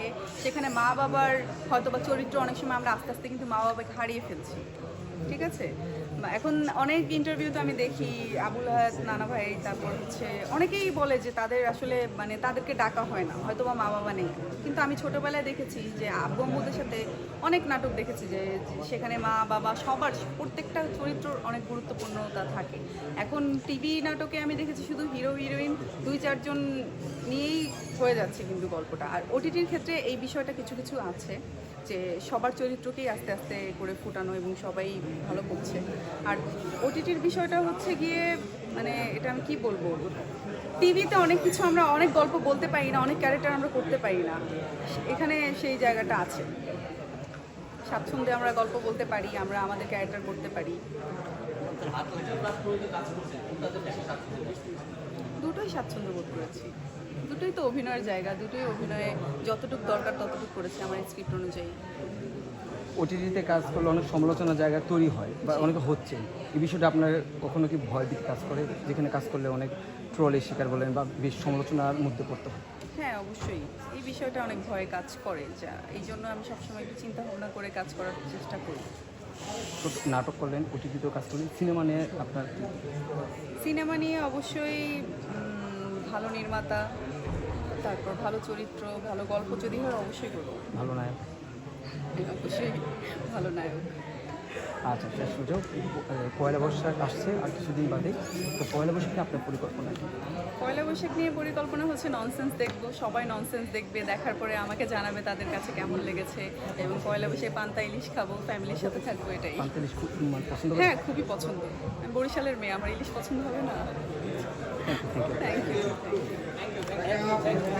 থাকে। সেখানে মা বাবার হয়তো বা চরিত্র অনেক সময় আমরা আস্তে আস্তে কিন্তু মা বাবাকে হারিয়ে ফেলছি। ঠিক আছে? এখন অনেক ইন্টারভিউতে আমি দেখি, আবুল হায়াত নানা ভাই, তারপর হচ্ছে অনেকেই বলে যে তাদের আসলে মানে তাদেরকে ডাকা হয় না হয়তো বা মা বাবা নেই। কিন্তু আমি ছোটবেলায় দেখেছি যে আব্বু আম্মুদের সাথে অনেক নাটক দেখেছি যে সেখানে মা বাবা সবার প্রত্যেকটা চরিত্র অনেক গুরুত্বপূর্ণতা থাকে। এখন টিভি নাটকে আমি দেখেছি শুধু হিরো হিরোইন দুই, চারজন নিয়েই হয়ে যাচ্ছে কিন্তু গল্পটা। আর ওটিটির ক্ষেত্রে এই বিষয়টা কিছু কিছু আছে। যে সবার চরিত্রকেই আস্তে আস্তে করে ফুটানো এবং সবাই ভালো করছে। আর ওটিটির বিষয়টা হচ্ছে গিয়ে মানে এটা আমি কি বলব? টিভিতে অনেক কিছু আমরা অনেক গল্প বলতে পারি না, অনেক ক্যারেক্টার আমরা করতে পারি না। এখানে সেই জায়গাটা আছে। স্বাচ্ছন্দ্যে আমরা গল্প বলতে পারি আমরা আমাদের ক্যারেক্টার করতে পারি। দুটোই স্বাচ্ছন্দ্য বোধ করেছি। দুটোই তো অভিনয়ের জায়গা দুটোই অভিনয়ে যতটুকু দরকার ততটুকু করেছি আমার স্ক্রিপ্ট অনুযায়ী। ওটিটিতে কাজ করলে অনেক সমালোচনার জায়গা তৈরি হয় বা অনেকে হচ্ছে। এই বিষয়টা আপনার কখনো কি ভয় দিতে কাজ করে? যেখানে কাজ করলে অনেক ট্রলের শিকার বলেন বা বেশ সমালোচনার মধ্যে পড়তে হয়। হ্যাঁ অবশ্যই। এই বিষয়টা অনেক ভয়ে কাজ করে যা এই জন্য আমি সবসময় একটু চিন্তা ভাবনা করে কাজ করার চেষ্টা করি। তো নাটক করলেন ওটিটিতেও কাজ করলেন সিনেমা নিয়ে আপনার সিনেমা নিয়ে অবশ্যই ভালো নির্মাতা তারপর ভালো চরিত্র ভালো গল্প যদি হয় অবশ্যই করব। ভালো নায়ক। অবশ্যই ভালো নায়ক। আচ্ছা শেষ সুযোগ। পয়লা বৈশাখ আসছে আর কিছুদিন বাদে। তো পয়লা বৈশাখ নিয়ে আপনার পরিকল্পনা কি? পয়লা বৈশাখ নিয়ে পরিকল্পনা হচ্ছে ননসেন্স দেখব সবাই ননসেন্স দেখবে দেখার পরে আমাকে জানাবে তাদের কাছে কেমন লেগেছে এবং পয়লা বৈশাখে পান্তা ইলিশ খাব ফ্যামিলির সাথে থাকব এটাই। পান্তালিশ খুব মানে পছন্দ হ্যাঁ খুবই পছন্দ। আমি বরিশালের মেয়ে আমার ইলিশ পছন্দ হবে না? Thank you thank you